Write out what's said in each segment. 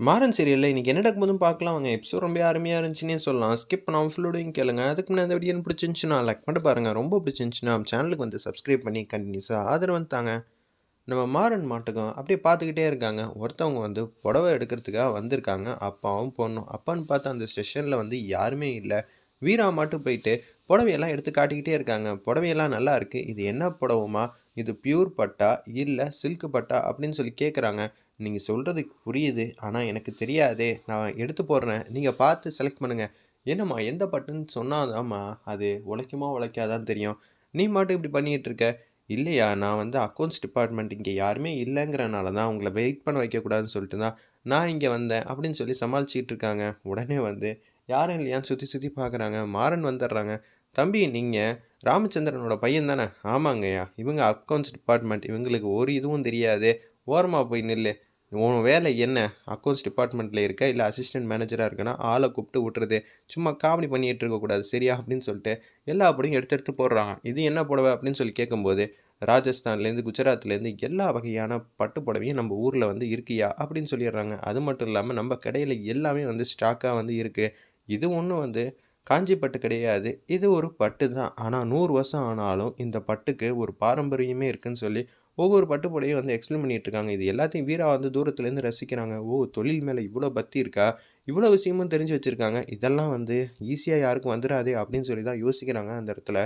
மாறன் சீரியலில் இன்றைக்கி என்ன நடக்கும்போதும் பார்க்கலாம் வாங்க எபிசோட் ரொம்ப அருமையாக இருந்துச்சுன்னே சொல்லலாம். ஸ்கிப் பண்ணாமல் ஃபுல்லோடையும் கேளுங்க. அதுக்கு முன்னாடி அந்த வீடியோ பிடிச்சிருந்துச்சுன்னா லைக் பண்ணிட்டு பாருங்கள் ரொம்ப பிடிச்சிருந்துச்சுன்னா சேனலுக்கு வந்து சப்ஸ்கிரைப் பண்ணி கண்டினியூஸாக ஆதரவு தாங்க. நம்ம மாறன் மாட்டுக்கும் அப்படியே பார்த்துக்கிட்டே இருக்காங்க. ஒருத்தவங்க வந்து புடவை எடுக்கிறதுக்காக வந்திருக்காங்க. அப்பாவும் பொண்ணும். அப்பான்னு பார்த்தா அந்த ஸ்டேஷனில் வந்து யாருமே இல்லை. வீரா மட்டும் போயிட்டு புடவையெல்லாம் எடுத்து காட்டிக்கிட்டே இருக்காங்க. புடவையெல்லாம் நல்லா இருக்குது இது என்ன புடவுமா இது பியூர் பட்டா இல்லை சில்க் பட்டா அப்படின்னு சொல்லி கேட்குறாங்க நீங்கள் சொல்கிறது புரியுது. ஆனால் எனக்கு தெரியாதே. நான் எடுத்து போடுறேன். நீங்கள் பார்த்து செலக்ட் பண்ணுங்கள் என்னம்மா எந்த பட்டுன்னு சொன்னாதாம்மா அது உழைக்குமா உழைக்காதான் தெரியும். நீ மட்டும் இப்படி பண்ணிகிட்டு இருக்க? இல்லையா நான் வந்து அக்கௌண்ட்ஸ் டிபார்ட்மெண்ட் இங்கே யாருமே இல்லைங்கிறனால தான் உங்களை வெயிட் பண்ண வைக்கக்கூடாதுன்னு சொல்லிட்டு தான் நான் இங்கே வந்தேன் அப்படின்னு சொல்லி சமாளிச்சிக்கிட்டு இருக்காங்க. உடனே வந்து யாரும் இல்லையான்னு சுற்றி சுற்றி பார்க்குறாங்க. மாறன் வந்துடுறாங்க. தம்பி நீங்கள் ராமச்சந்திரனோட பையன் தானே? ஆமாங்கய்யா. இவங்க அக்கௌண்ட்ஸ் டிபார்ட்மெண்ட் இவங்களுக்கு ஒரு இதுவும் தெரியாது. ஓரமாக போய் நில்லு. உன் வேலை என்ன? அக்கௌண்ட்ஸ் டிபார்ட்மெண்ட்டில் இருக்க இல்லை அசிஸ்டன்ட் மேனேஜராக இருக்கனா? ஆளை கூப்பிட்டு விட்டுறது. சும்மா காமெடி பண்ணிகிட்டு இருக்கக்கூடாது சரியா? அப்படின்னு சொல்லிட்டு எல்லா படையும் எடுத்து எடுத்து போடுறாங்க. இது என்ன புடவை அப்படின்னு சொல்லி கேட்கும்போது ராஜஸ்தான்லேருந்து குஜராத்லேருந்து எல்லா வகையான பட்டு புடவையும் நம்ம ஊரில் வந்து இருக்கியா? அப்படின்னு சொல்லிடுறாங்க. அது மட்டும் இல்லாமல் நம்ம கடையில் எல்லாமே வந்து ஸ்டாக்காக வந்து இருக்குது இது ஒன்றும் வந்து காஞ்சி பட்டு கிடையாது. இது ஒரு பட்டு தான். ஆனால் நூறு வருஷம் ஆனாலும் இந்த பட்டுக்கு ஒரு பாரம்பரியமே இருக்குதுன்னு சொல்லி ஒவ்வொரு பட்டு புடவையும் வந்து எக்ஸ்பிளைன் பண்ணிகிட்டு இருக்காங்க. இது எல்லாத்தையும் வீரா வந்து தூரத்துலேருந்து ரசிக்கிறாங்க. ஓ தொழில் மேலே இவ்வளோ பக்தி இருக்கா? இவ்வளோ விஷயமும் தெரிஞ்சு வச்சுருக்காங்க. இதெல்லாம் வந்து ஈஸியாக யாருக்கும் வந்துடாதே அப்படின்னு சொல்லி தான் யோசிக்கிறாங்க அந்த இடத்துல.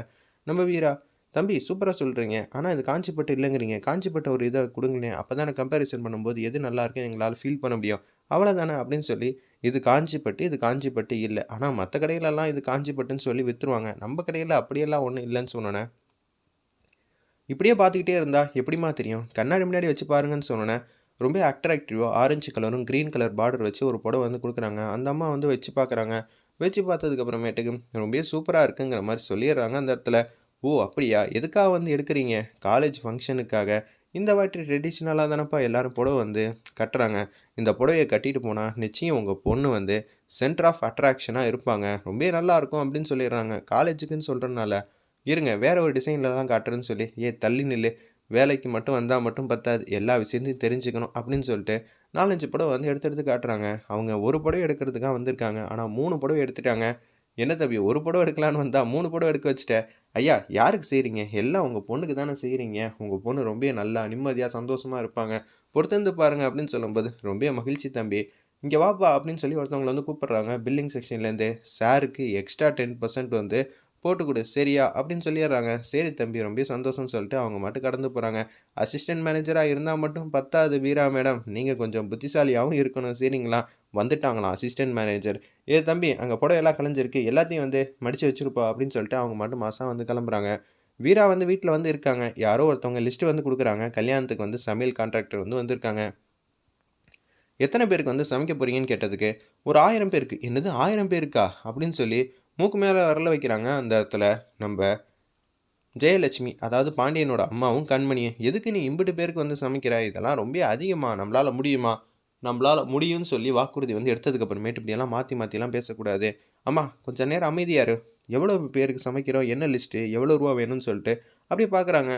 நம்ம வீரா தம்பி சூப்பராக சொல்கிறீங்க ஆனால் இது காஞ்சிப்பட்டு இல்லைங்கிறீங்க. காஞ்சிப்பட்ட ஒரு இதை கொடுங்களேன். அப்போ தானே கம்பேரிசன் பண்ணும்போது எது நல்லா இருக்குன்னு எங்களால் ஃபீல் பண்ண முடியும். அவ்வளோதானே அப்படின்னு சொல்லி இது காஞ்சிப்பட்டு இது காஞ்சிப்பட்டு இல்லை. ஆனால் மற்ற கடையிலலாம் இது காஞ்சிப்பட்டுன்னு சொல்லி விற்றுருவாங்க நம்ம கடையில் அப்படியெல்லாம் ஒன்றும் இல்லைன்னு சொன்னோன்னே இப்படியே பார்த்துக்கிட்டே இருந்தா எப்படிமா தெரியும்? கண்ணாடி முன்னாடி வச்சு பாருங்கன்னு சொன்னோன்னே ரொம்ப அட்ராக்டிவாக ஆரஞ்சு கலரும் க்ரீன் கலர் பார்டர் வச்சு ஒரு புடவை வந்து கொடுக்குறாங்க. அந்த அம்மா வந்து வச்சு பார்க்குறாங்க வச்சு பார்த்ததுக்கப்புறமேட்டுக்கு ரொம்ப சூப்பராக இருக்குங்கிற மாதிரி சொல்லிடுறாங்க அந்த இடத்துல. ஓ அப்படியா? எதுக்காக வந்து எடுக்கிறீங்க? காலேஜ் ஃபங்க்ஷனுக்காக இந்த வாட்டி ட்ரெடிஷ்னலாக தானேப்பா எல்லாரும் புடவை வந்து கட்டுறாங்க. இந்த புடவையை கட்டிட்டு போனால் நிச்சயம் உங்கள் பொண்ணு வந்து சென்டர் ஆஃப் அட்ராக்ஷனாக இருப்பாங்க. ரொம்ப நல்லா இருக்கும் அப்படின்னு சொல்லிடுறாங்க. காலேஜுக்குன்னு சொல்கிறனால இருங்க வேறு ஒரு டிசைனில் தான் காட்டுறேன்னு சொல்லி ஏ தள்ளி நில்லு. வேலைக்கு மட்டும் வந்தால் மட்டும் பத்தாது. எல்லா விஷயத்தையும் தெரிஞ்சுக்கணும் அப்படின்னு சொல்லிட்டு நாலஞ்சு புடவை வந்து எடுத்து எடுத்து காட்டுறாங்க. அவங்க ஒரு புடவை எடுக்கிறதுக்காக வந்திருக்காங்க. ஆனால் மூணு புடவை எடுத்துட்டாங்க. என்ன தம்பி ஒரு புடவை எடுக்கலான்னு வந்தால் மூணு புடவை எடுக்க வச்சுட்டேன் ஐயா யாருக்கு செய்கிறீங்க எல்லாம் உங்கள் பொண்ணுக்கு தானே செய்கிறீங்க உங்கள் பொண்ணு ரொம்ப நல்லா நிம்மதியாக சந்தோஷமாக இருப்பாங்க. பொறுத்திருந்து பாருங்க அப்படின்னு சொல்லும்போது ரொம்ப மகிழ்ச்சி தம்பி. இங்கே வாப்பா அப்படின்னு சொல்லி ஒருத்தவங்களை வந்து கூப்பிட்றாங்க. பில்லிங் செக்ஷன்லேருந்து சாருக்கு எக்ஸ்ட்ரா டென் பர்சன்ட் வந்து போட்டு கொடு சரியா? அப்படின்னு சொல்லிடுறாங்க. சரி தம்பி ரொம்ப சந்தோஷம்னு சொல்லிட்டு அவங்க மட்டும் கடந்து போகிறாங்க அசிஸ்டன்ட் மேனேஜராக இருந்தால் மட்டும் பத்தாது வீரா மேடம். நீங்கள் கொஞ்சம் புத்திசாலியாகவும் இருக்கணும். சரிங்களா? வந்துட்டாங்களாம் அசிஸ்டன்ட் மேனேஜர் ஏ தம்பி அங்கே புடவையெல்லாம் கலைஞ்சிருக்கு. எல்லாத்தையும் வந்து மடித்து வச்சுருப்பா அப்படின்னு சொல்லிட்டு அவங்க மட்டும் மாதம் வந்து கிளம்புறாங்க. வீரா வந்து வீட்டில் வந்து இருக்காங்க. யாரோ ஒருத்தவங்க லிஸ்ட்டு வந்து கொடுக்குறாங்க. கல்யாணத்துக்கு வந்து சமையல் கான்ட்ராக்டர் வந்து வந்திருக்காங்க. எத்தனை பேருக்கு வந்து சமைக்க போகிறீங்கன்னு கேட்டதுக்கு ஒரு ஆயிரம் பேருக்கு. என்னது ஆயிரம் பேருக்கா? அப்படின்னு சொல்லி மூக்கு மேலே வரல வைக்கிறாங்க அந்த இடத்துல நம்ம ஜெயலட்சுமி. அதாவது பாண்டியனோட அம்மாவும் கண்மணியும். எதுக்கு நீ இம்பிட்டு பேருக்கு வந்து சமைக்கிற? இதெல்லாம் ரொம்ப அதிகமாக நம்மளால் முடியுமா? நம்மளால் முடியும்னு சொல்லி வாக்குறுதி வந்து எடுத்ததுக்கு அப்புறமேட்டு இப்படியெல்லாம் மாற்றி மாற்றிலாம் பேசக்கூடாது. அம்மா கொஞ்சம் நேரம் அமைதியாரு எவ்வளோ பேருக்கு சமைக்கிறோம் என்ன லிஸ்ட்டு எவ்வளோ ரூபா வேணும்னு சொல்லிட்டு அப்படியே பார்க்குறாங்க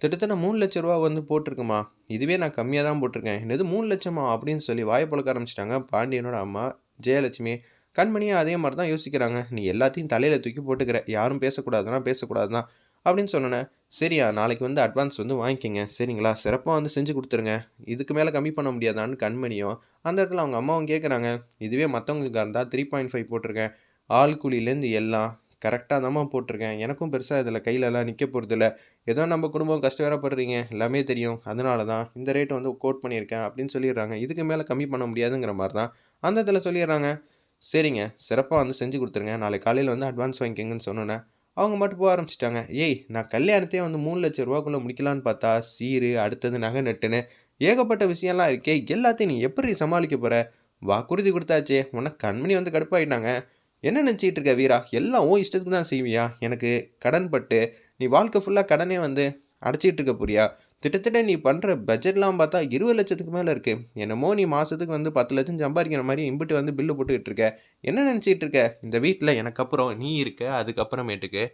கிட்டத்தட்ட மூணு லட்ச ரூபா வந்து போட்டிருக்குமா? இதுவே நான் கம்மியாக தான் போட்டிருக்கேன். என்னது மூணு லட்சமா? அப்படின்னு சொல்லி வாயை பழக்க ஆரம்பிச்சிட்டாங்க பாண்டியனோட அம்மா ஜெயலட்சுமி. கண்மணியும் அதே மாதிரி தான் யோசிக்கிறாங்க. நீ எல்லாத்தையும் தலையில் தூக்கி போட்டுக்கிற. யாரும் பேசக்கூடாதுன்னா பேசக்கூடாது தான் அப்படின்னு சொன்னேன் சரியா நாளைக்கு வந்து அட்வான்ஸ் வந்து வாங்கிக்கோங்க. சரிங்களா? சிறப்பாக வந்து செஞ்சு கொடுத்துருங்க. இதுக்கு மேலே கம்மி பண்ண முடியாதான்னு கண்மணியும் அந்த இடத்துல அவங்க அம்மாவும் கேட்குறாங்க இதுவே மற்றவங்களுக்காக இருந்தால் த்ரீ பாயிண்ட் ஃபைவ் போட்டிருக்கேன். ஆள் கூலியிலேருந்து எல்லாம் கரெக்டாக தாம்மா போட்டிருக்கேன். எனக்கும் பெருசாக இதில் கையிலலாம் நிற்க போகிறதில்ல ஏதோ நம்ம குடும்பம் கஷ்டப்படுறீங்க எல்லாமே தெரியும். அதனால தான் இந்த ரேட்டை வந்து கோட் பண்ணியிருக்கேன். அப்படின்னு சொல்லிடுறாங்க. இதுக்கு மேலே கம்மி பண்ண முடியாதுங்கிற மாதிரி தான் அந்த இடத்துல சொல்லிடுறாங்க. சரிங்க சிறப்பாக வந்து செஞ்சு கொடுத்துருங்க. நாளைக்கு காலையில் வந்து அட்வான்ஸ் வாங்கிக்கோங்கன்னு சொன்னோன்னே அவங்க மட்டும் போக ஆரம்பிச்சிட்டாங்க. ஏய் நான் கல்யாணத்தையே வந்து மூணு லட்ச ரூபாக்குள்ளே முடிக்கலான்னு பார்த்தா சீரு அடுத்தது நகை நட்டுன்னு ஏகப்பட்ட விஷயம்லாம் இருக்கே எல்லாத்தையும் நீ எப்படி சமாளிக்க போகிற வாக்குறுதி கொடுத்தாச்சே. உனக்கு கண்மணி வந்து கடுப்பாயிட்டாங்க. என்ன நினச்சிக்கிட்டு இருக்க வீரா? எல்லாம் ஓ இஷ்டத்துக்கு தான் செய்வியா? எனக்கு கடன் பட்டு நீ வாழ்க்கை ஃபுல்லாக கடனே வந்து அடைச்சிட்டு இருக்க புரியா கிட்டத்தட்ட நீ பண்ணுற பட்ஜெட்லாம் பார்த்தா இருபது லட்சத்துக்கு மேலே இருக்குது என்னமோ நீ மாதத்துக்கு வந்து பத்து லட்சம் சம்பாதிக்கிற மாதிரி இம்பிட்டு வந்து பில்லு போட்டுக்கிட்டு இருக்க. என்ன நினச்சிட்டு இருக்க? இந்த வீட்டில் எனக்கு அப்புறம் நீ இருக்க அதுக்கப்புறமேட்டுக்கு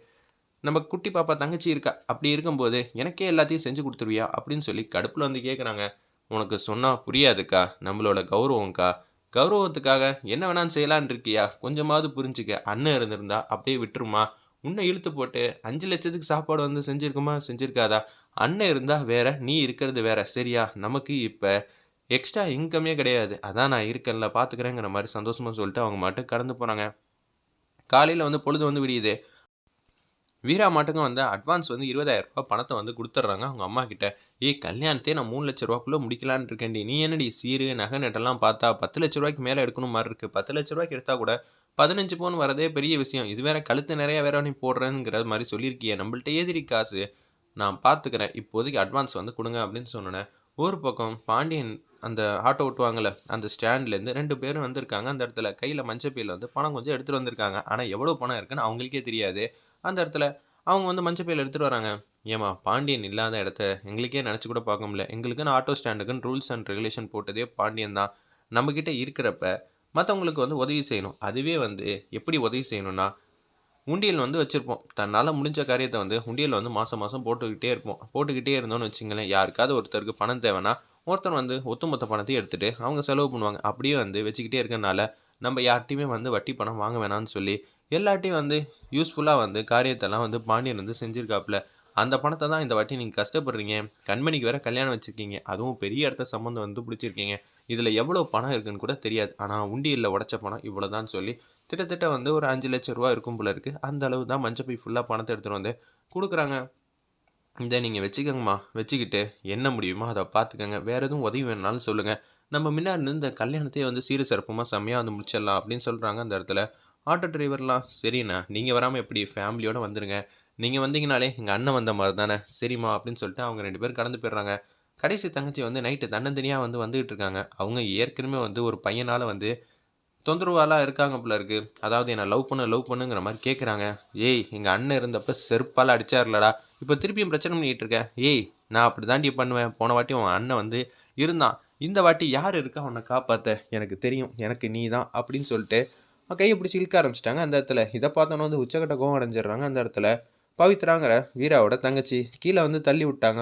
நம்ம குட்டி பாப்பா தங்கச்சி இருக்கா? அப்படி இருக்கும்போது எனக்கே எல்லாத்தையும் செஞ்சு கொடுத்துருவியா? அப்படின்னு சொல்லி கடுப்பில் வந்து கேட்குறாங்க உனக்கு சொன்னால் புரியாதுக்கா. நம்மளோட கௌரவம்க்கா. கௌரவத்துக்காக என்ன வேணாலும் செய்யலான்னு இருக்கியா? கொஞ்சமாவது புரிஞ்சுக்க. அண்ணன் இருந்திருந்தா அப்படியே விட்டுருமா? உன்னை இழுத்து போட்டு அஞ்சு லட்சத்துக்கு சாப்பாடு வந்து செஞ்சுருக்குமா? செஞ்சுருக்காதா? அண்ணன் இருந்தால் வேற நீ இருக்கிறது வேற. சரியா? நமக்கு இப்போ எக்ஸ்ட்ரா இன்கமே கிடையாது. அதான் நான் இருக்கேன்ல பார்த்துக்கிறேங்கிற மாதிரி சந்தோஷமாக சொல்லிட்டு அவங்க மட்டும் கடந்து போகிறாங்க காலையில் வந்து பொழுது வந்து விடியுது. வீரா மாட்டுக்கும் வந்து அட்வான்ஸ் வந்து 20000 ரூபாய் பணத்தை வந்து கொடுத்துட்றாங்க. அவங்க அம்மா கிட்ட ஏய் கல்யாணத்தையே நான் மூணு லட்ச ரூபாக்குள்ளே முடிக்கலான்னு இருக்கேன்டி. நீ என்னடி சீரு நகை நெட்டெல்லாம் பார்த்தா பத்து லட்ச ரூபாய்க்கு மேலே எடுக்கணும் மாதிரி இருக்குது பத்து லட்ச ரூபாய்க்கு எடுத்தால் கூட பதினஞ்சு பவுன் வரதே பெரிய விஷயம். இது வேற கழுத்து நிறைய வேற நீ போடுறேங்கிற மாதிரி சொல்லியிருக்கியே. நம்மள்ட்ட ஏதிரி காசு? நான் பார்த்துக்கிறேன் இப்போதைக்கு அட்வான்ஸ் வந்து கொடுங்க அப்படின்னு சொன்னேன் ஒரு பக்கம் பாண்டியன் அந்த ஆட்டோ ஓட்டுவாங்கல்ல அந்த ஸ்டாண்ட்லேருந்து ரெண்டு பேரும் வந்திருக்காங்க. அந்த இடத்துல கையில் மஞ்சப்பையில் வந்து பணம் கொஞ்சம் எடுத்துகிட்டு வந்திருக்காங்க. ஆனால் எவ்வளோ பணம் இருக்குன்னு அவங்களுக்கே தெரியாது. அந்த இடத்துல அவங்க வந்து மஞ்சப்பையில் எடுத்துகிட்டு வராங்க. ஏமா பாண்டியன் இல்லாத இடத்த எங்களுக்கே நினச்சி கூட பார்க்க முடியல. எங்களுக்குன்னு ஆட்டோ ஸ்டாண்டுக்குன்னு ரூல்ஸ் அண்ட் ரெகுலேஷன் போட்டதே பாண்டியன் தான். நம்மக்கிட்ட இருக்கிறப்ப மற்றவங்களுக்கு வந்து உதவி செய்யணும். அதுவே வந்து எப்படி உதவி செய்யணும்னா உண்டியல் வந்து வச்சுருப்போம். தன்னால் முடிஞ்ச காரியத்தை வந்து உண்டியல் வந்து மாதம் மாதம் போட்டுக்கிட்டே இருப்போம். போட்டுக்கிட்டே இருந்தோம்னு வச்சுங்களேன் யாருக்காவது ஒருத்தருக்கு பணம் தேவைன்னா ஒருத்தர் வந்து ஒத்துமொத்த பணத்தையும் எடுத்துகிட்டு அவங்க செலவு பண்ணுவாங்க. அப்படியே வந்து வச்சுக்கிட்டே இருக்கனால நம்ம யார்ட்டையுமே வந்து வட்டி பணம் வாங்க வேணாம்னு சொல்லி எல்லாட்டையும் வந்து யூஸ்ஃபுல்லாக வந்து காரியத்தெல்லாம் வந்து பாண்டியன் வந்து செஞ்சுருக்காப்புல. அந்த பணத்தை தான் இந்த வாட்டி நீங்கள் கஷ்டப்படுறீங்க. கண்மணிக்கு வேறு கல்யாணம் வச்சுருக்கீங்க. அதுவும் பெரிய இடத்த சம்மந்தம் வந்து பிடிச்சிருக்கீங்க. இதில் எவ்வளோ பணம் இருக்குன்னு கூட தெரியாது. ஆனால் உண்டியலில் உடச்ச பணம் இவ்வளோதான் சொல்லி கிட்டத்தட்ட வந்து ஒரு அஞ்சு லட்ச ரூபா இருக்கும் போல இருக்குது அந்த அளவு தான் மஞ்சள் போய் ஃபுல்லாக பணத்தை எடுத்துகிட்டு வந்து கொடுக்குறாங்க. இதை நீங்கள் வச்சுக்கோங்கம்மா. வச்சுக்கிட்டு என்ன முடியுமோ அதை பார்த்துக்கோங்க. வேறு எதுவும் உதவி வேணாலும் சொல்லுங்கள் நம்ம முன்னாடி இருந்து இந்த கல்யாணத்தையே வந்து சீர சிறப்புமாக செம்மையாக வந்து முடிச்சிடலாம் அப்படின்னு சொல்கிறாங்க அந்த இடத்துல. ஆட்டோ டிரைவர்லாம் சரிண்ணா. நீங்கள் வராமல் எப்படி ஃபேமிலியோடு வந்துடுங்க நீங்கள் வந்தீங்கனாலே எங்கள் அண்ணன் வந்த மாதிரி தானே. சரிம்மா அப்படின்னு சொல்லிட்டு அவங்க ரெண்டு பேரும் கடந்து போயிடுறாங்க. கடைசி தங்கச்சி வந்து நைட்டு தன்னந்தனியாக வந்து வந்துகிட்டு இருக்காங்க. அவங்க ஏற்கனவே வந்து ஒரு பையனால் வந்து தொந்தரவாலாம் இருக்காங்க போல இருக்கு. அதாவது என்னை லவ் பண்ணு லவ் பண்ணுங்கிற மாதிரி கேட்குறாங்க ஏய் எங்கள் அண்ணன் இருந்தப்ப செருப்பால் அடிச்சார்லடா. இப்போ திருப்பியும் பிரச்சனை பண்ணிகிட்டு இருக்கேன் ஏய் நான் அப்படி தாண்டி பண்ணுவேன். போன வாட்டி உன் அண்ணன் வந்து இருந்தான். இந்த வாட்டி யார் இருக்கா உன்னை காப்பாற்ற எனக்கு தெரியும். எனக்கு நீ தான் அப்படின்னு சொல்லிட்டு கையை பிடிச்சி இழுக்க ஆரம்பிச்சிட்டாங்க அந்த இடத்துல. இதை பார்த்தோன்னே வந்து உச்சக்கட்ட கோவம் அடைஞ்சிடுறாங்க அந்த இடத்துல. பவித்ராங்கிற வீராவோட தங்கச்சி கீழே வந்து தள்ளி விட்டாங்க.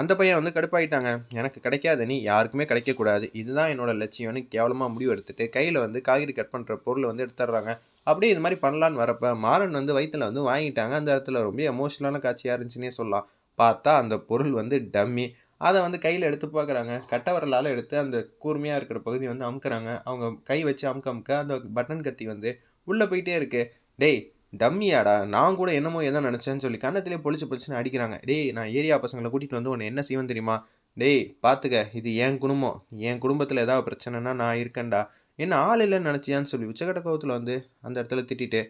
அந்த பையன் வந்து கடுப்பாயிட்டாங்க. எனக்கு கிடைக்காத நீ யாருக்குமே கிடைக்கக்கூடாது. இதுதான் என்னோட லட்சியம்னு கேவலமாக முடிவு எடுத்துட்டு கையில் வந்து காய்கறி கட் பண்ணுற பொருளை வந்து எடுத்துடுறாங்க. அப்படியே இது மாதிரி பண்ணலான்னு வரப்ப மாறன் வந்து வயிற்றில் வந்து வாங்கிட்டாங்க. அந்த இடத்துல ரொம்ப எமோஷனலான காட்சியாக இருந்துச்சுன்னே சொல்லலாம். பார்த்தா அந்த பொருள் வந்து டம்மி. அதை வந்து கையில் எடுத்து பார்க்குறாங்க. கட்டவரலால் எடுத்து அந்த கூர்மையாக இருக்கிற பகுதியை வந்து அமுக்குறாங்க. அவங்க கை வச்சு அமுக்க அமுக்க அந்த பட்டன் கத்தி வந்து உள்ளே போயிட்டே இருக்குது டேய் டம்மியாடா நான் கூட என்னமோ எதை நினச்சேன்னு சொல்லி கன்னத்திலே பொழிச்சு பொழிச்சுன்னு அடிக்கிறாங்க. டேய் நான் ஏரியா பசங்களை கூட்டிகிட்டு வந்து உன்னை என்ன செய்வேன் தெரியுமா? டேய் பார்த்துக்க இது என் குடும்பம். என் குடும்பத்தில் ஏதாவது பிரச்சனைனா நான் இருக்கேன்டா. என்ன ஆள் இல்லைன்னு நினச்சியான்னு சொல்லி உச்சக்கட்ட கோவத்தில் வந்து அந்த இடத்துல திட்டிட்டு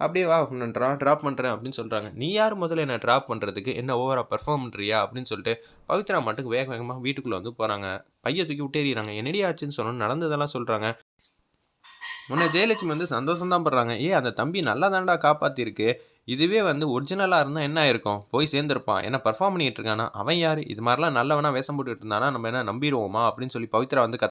அப்படியே வா உன்னை ட்ரா ட்ராப் பண்ணுறேன் அப்படின்னு சொல்கிறாங்க நீ யார் முதல்ல என்ன ட்ராப் பண்ணுறதுக்கு என்ன ஓவராக பெர்ஃபார்ம் பண்ணுறியா அப்படின்னு சொல்லிட்டு பவித்ரா மட்டுக்கு வேக வேகமாக வீட்டுக்குள்ளே வந்து போகிறாங்க பையை தூக்கி விட்டேறிறாங்க. என்னடி ஆச்சுன்னு சொன்னோன்னு நடந்ததெல்லாம் சொல்கிறாங்க உன்னை ஜெயலட்சுமி வந்து சந்தோஷம் தான் படுறாங்க. ஏ அந்த தம்பி நல்லா தாண்டா காப்பாற்றிருக்கு இதுவே வந்து ஒரிஜினலாக இருந்தால் என்ன இருக்கும் போய் சேர்ந்துருப்பான். என்ன பர்ஃபார்ம் பண்ணிட்டு இருக்கானா? அவன் யார்? இது மாதிரிலாம் நல்லவனா வேஷம் போட்டுட்டு இருந்தானா? நம்ம என்ன நம்பிடுவோமா? அப்படின்னு சொல்லி பவித்ரா வந்து கத்